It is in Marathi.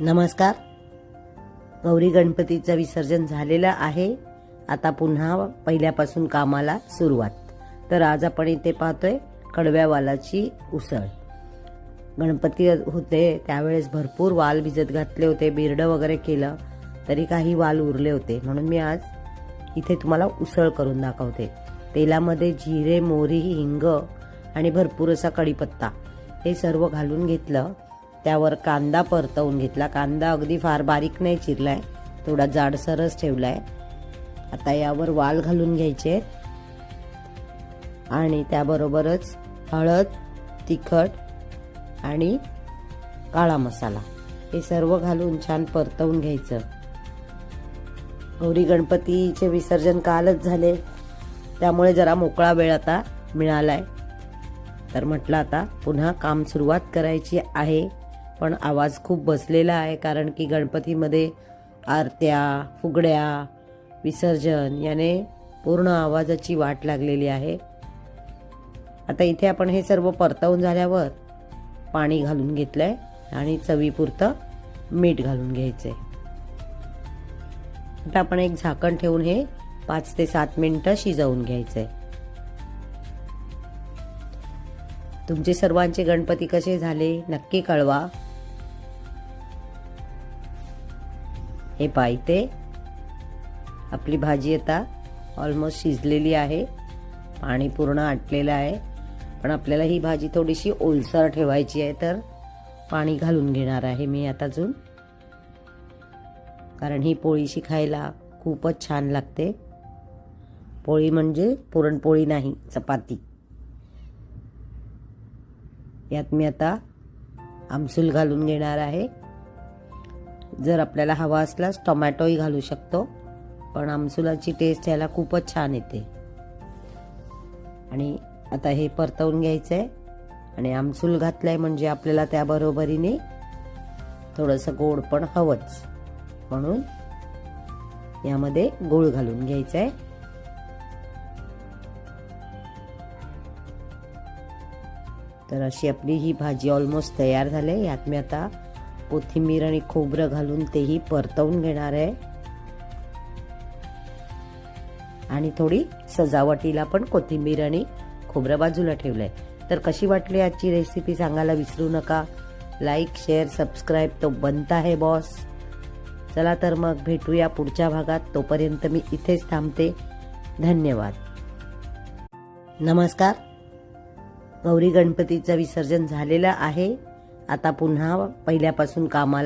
नमस्कार. गौरी गणपतीचं विसर्जन झालेलं आहे. आता पुन्हा पहिल्यापासून कामाला सुरुवात. तर आज आपण इथे पाहतोय कडव्या वालाची उसळ. गणपती होते त्यावेळेस भरपूर वाल भिजत घातले होते बिरडं वगैरे केलं तरी काही वाल उरले होते. म्हणून मी आज इथे तुम्हाला उसळ करून दाखवते. तेलामध्ये जिरे मोहरी हिंग आणि भरपूर असा कढीपत्ता हे सर्व घालून घेतलं. त्यावर कांदा परतवून घेतला. कांदा अगदी फार बारीक नाही चिरलाय थोडा जाडसरच ठेवलाय. आता यावर वाल घालून घ्यायचे. आणि त्याबरोबरच हळद तिखट आणि काळा मसाला. हे सर्व घालून छान परतवून घ्यायचं. गौरी गणपतीचे विसर्जन कालच झाले. त्यामुळे जरा मोकळा वेळ आता मिळालाय. तर म्हटलं आता पुन्हा काम सुरुवात करायची आहे. पण आवाज खूप बसलेला आहे कारण की गणपतीमध्ये आरत्या फुगड्या विसर्जन याने पूर्ण आवाजाची वाट लागलेली आहे. आता इथे आपण हे सर्व परतवून झाल्यावर पाणी घालून घेतलं आहे आणि चवीपुरतं मीठ घालून घ्यायचं आहे आता आपण एक झाकण ठेवून हे पाच ते सात मिनटं शिजवून घ्यायचं आहे तुमचे सर्वांचे गणपती कसे झाले नक्की कळवा. हे पाहिते आपली भाजी आता ऑलमोस्ट शिजलेली आहे. पाणी पूर्ण आटलेलं आहे. पण आपल्याला ही भाजी थोडीशी ओलसर ठेवायची आहे तर पाणी घालून घेणार आहे मी आता अजून. कारण ही पोळीशी खायला खूपच छान लागते. पोळी म्हणजे पुरणपोळी नाही चपाती. यात मी आता आमसूल घालून घेणार आहे. जर आपल्याला हवा असल्यास टोमॅटोही घालू शकतो. पण आमसुलाची टेस्ट ह्याला खूपच छान येते. आणि आता हे परतवून घ्यायचं आहे आणि आमसूल घातलंय म्हणजे आपल्याला त्याबरोबरीने थोडंसं गोड पण हवंच. म्हणून यामध्ये गोळ घालून घ्यायचं आहे तर अशी आपली ही भाजी ऑलमोस्ट तयार झाली. यात मी आता कोथिंबीर आणि खोबरं घालून तेही परतवून घेणार आहे. आणि थोडी सजावटीला पण कोथिंबीर आणि खोबरं बाजूला ठेवलंय. तर कशी वाटली आजची रेसिपी सांगायला विसरू नका. लाईक शेअर सबस्क्राईब तो बनता है बॉस चला तर मग भेटूया पुढच्या भागात. तोपर्यंत मी इथेच थांबते. धन्यवाद. नमस्कार. गौरी गणपतीचं विसर्जन झालेलं आहे. आता पुन्हा पहिल्यापासून कामाला